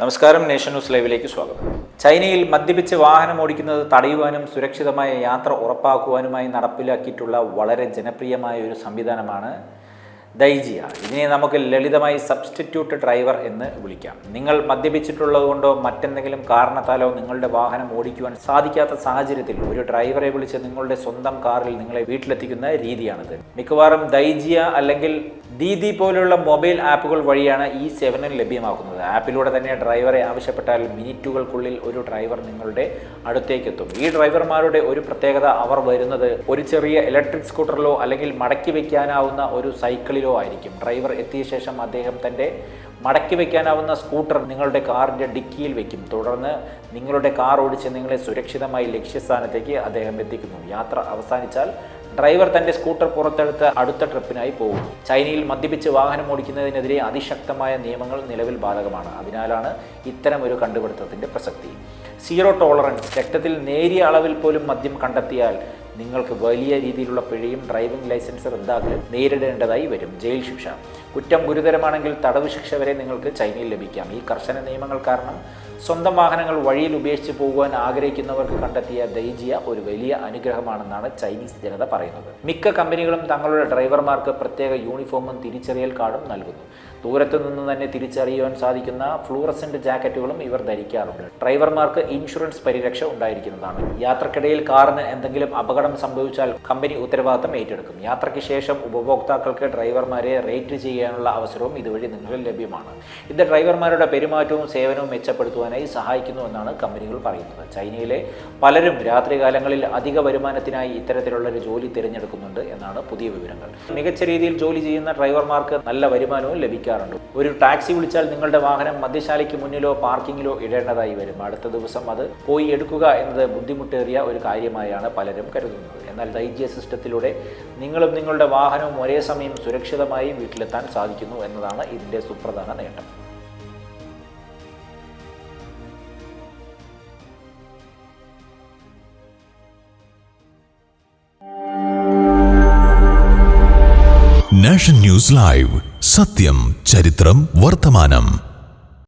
നമസ്കാരം nation news ലൈവിലേക്ക് സ്വാഗതം. ചൈനയിൽ മദ്യപിച്ച് വാഹനം ഓടിക്കുന്നത് തടയുവാനും സുരക്ഷിതമായ യാത്ര ഉറപ്പാക്കുവാനുമായി നടപ്പിലാക്കിയിട്ടുള്ള വളരെ ജനപ്രിയമായ ഒരു സംവിധാനമാണ് ദൈജിയ ഇതിനെ നമുക്ക് ലളിതമായി സബ്സ്റ്റിറ്റ്യൂട്ട് ഡ്രൈവർ എന്ന് വിളിക്കാം. നിങ്ങൾ മദ്യപിച്ചിട്ടുള്ളത് കൊണ്ടോ മറ്റെന്തെങ്കിലും കാരണത്താലോ നിങ്ങളുടെ വാഹനം ഓടിക്കുവാൻ സാധിക്കാത്ത സാഹചര്യത്തിൽ ഒരു ഡ്രൈവറെ വിളിച്ച് നിങ്ങളുടെ സ്വന്തം കാറിൽ നിങ്ങളെ വീട്ടിലെത്തിക്കുന്ന രീതിയാണിത്. മിക്കവാറും ദൈജിയ അല്ലെങ്കിൽ ദീദി പോലുള്ള മൊബൈൽ ആപ്പുകൾ വഴിയാണ് ഈ സേവനം ലഭ്യമാക്കുന്നത് ആപ്പിലൂടെ തന്നെ ഡ്രൈവറെ ആവശ്യപ്പെട്ടാൽ മിനിറ്റുകൾക്കുള്ളിൽ ഒരു ഡ്രൈവർ നിങ്ങളുടെ അടുത്തേക്ക് എത്തും ഈ ഡ്രൈവർമാരുടെ ഒരു പ്രത്യേകത അവർ വരുന്നത് ഒരു ചെറിയ ഇലക്ട്രിക് സ്കൂട്ടറിലോ അല്ലെങ്കിൽ മടക്കി വയ്ക്കാനാവുന്ന ഒരു സൈക്കിളിലോ ആയിരിക്കും. ഡ്രൈവർ എത്തിയ ശേഷം അദ്ദേഹം തന്റെ മടക്കി വയ്ക്കാനാവുന്ന സ്കൂട്ടർ നിങ്ങളുടെ കാറിന്റെ ഡിക്കിയിൽ വയ്ക്കും തുടർന്ന് നിങ്ങളുടെ കാർ ഓടിച്ച് നിങ്ങളെ സുരക്ഷിതമായി ലക്ഷ്യസ്ഥാനത്തേക്ക് അദ്ദേഹം എത്തിക്കുന്നു. യാത്ര അവസാനിച്ചാൽ ഡ്രൈവർ തന്റെ സ്കൂട്ടർ പുറത്തെടുത്ത് അടുത്ത ട്രിപ്പിനായി പോകും ചൈനയിൽ മദ്യപിച്ച് വാഹനം ഓടിക്കുന്നതിനെതിരെ അതിശക്തമായ നിയമങ്ങൾ നിലവിൽ ബാധകമാണ്. അതിനാലാണ് ഇത്തരം ഒരു കണ്ടുപിടുത്തത്തിന്റെ പ്രസക്തി. സീറോ ടോളറൻസ് രക്തത്തിൽ നേരിയ അളവിൽ പോലും മദ്യം കണ്ടെത്തിയാൽ നിങ്ങൾക്ക് വലിയ രീതിയിലുള്ള പിഴയും ഡ്രൈവിംഗ് ലൈസൻസ് റദ്ദാക്കലും നേരിടേണ്ടതായി വരും. ജയിൽ ശിക്ഷ. കുറ്റം ഗുരുതരമാണെങ്കിൽ തടവ് ശിക്ഷ വരെ നിങ്ങൾക്ക് ചൈനയിൽ ലഭിക്കാം. ഈ കർശന നിയമങ്ങൾ കാരണം സ്വന്തം വാഹനങ്ങൾ വഴിയിൽ ഉപേക്ഷിച്ച് പോകുവാൻ ആഗ്രഹിക്കുന്നവർക്ക് കണ്ടെത്തിയ ദൈജിയ ഒരു വലിയ അനുഗ്രഹമാണെന്നാണ് ചൈനീസ് ജനത പറയുന്നത്. മിക്ക കമ്പനികളും തങ്ങളുടെ ഡ്രൈവർമാർക്ക് പ്രത്യേക യൂണിഫോമും തിരിച്ചറിയൽ കാർഡും നൽകുന്നു. ദൂരത്തു നിന്ന് തന്നെ തിരിച്ചറിയുവാൻ സാധിക്കുന്ന ഫ്ലൂറസെന്റ് ജാക്കറ്റുകളും ഇവർ ധരിക്കാറുണ്ട്. ഡ്രൈവർമാർക്ക് ഇൻഷുറൻസ് പരിരക്ഷ ഉണ്ടായിരിക്കുന്നതാണ്. യാത്രക്കിടയിൽ കാറിന് എന്തെങ്കിലും അപകടം സംഭവിച്ചാൽ കമ്പനി ഉത്തരവാദിത്തം ഏറ്റെടുക്കും. യാത്രയ്ക്ക് ശേഷം ഉപഭോക്താക്കൾക്ക് ഡ്രൈവർമാരെ റേറ്റ് ചെയ്യാനുള്ള അവസരവും ഇതുവഴി നിങ്ങൾക്ക് ലഭ്യമാണ്. ഇത് ഡ്രൈവർമാരുടെ പെരുമാറ്റവും സേവനവും മെച്ചപ്പെടുത്തുവാനായി സഹായിക്കുന്നു എന്നാണ് കമ്പനികൾ പറയുന്നത്. ചൈനയിലെ പലരും രാത്രികാലങ്ങളിൽ അധിക വരുമാനത്തിനായി ഇത്തരത്തിലുള്ള ഒരു ജോലി തിരഞ്ഞെടുക്കുന്നുണ്ട് എന്നാണ് പുതിയ വിവരങ്ങൾ. മികച്ച രീതിയിൽ ജോലി ചെയ്യുന്ന ഡ്രൈവർമാർക്ക് നല്ല വരുമാനവും ലഭിക്കാറുണ്ട്. ഒരു ടാക്സി വിളിച്ചാൽ നിങ്ങളുടെ വാഹനം മദ്യശാലയ്ക്ക് മുന്നിലോ പാർക്കിങ്ങിലോ ഇടേണ്ടതായി വരും. അടുത്ത ദിവസം അത് പോയി എടുക്കുക എന്നത് ബുദ്ധിമുട്ടേറിയ ഒരു കാര്യമായാണ് പലരും കരുതുന്നത്. എന്നാൽ ദൈജ്യ സിസ്റ്റത്തിലൂടെ നിങ്ങളും നിങ്ങളുടെ വാഹനവും ഒരേ സമയം സുരക്ഷിതമായി വീട്ടിലെത്താൻ സാധിക്കുന്നു എന്നതാണ് ഇതിന്റെ സുപ്രധാന നേട്ടം. നാഷൻ ന്യൂസ് ലൈവ് സത്യം ചരിത്രം വർത്തമാനം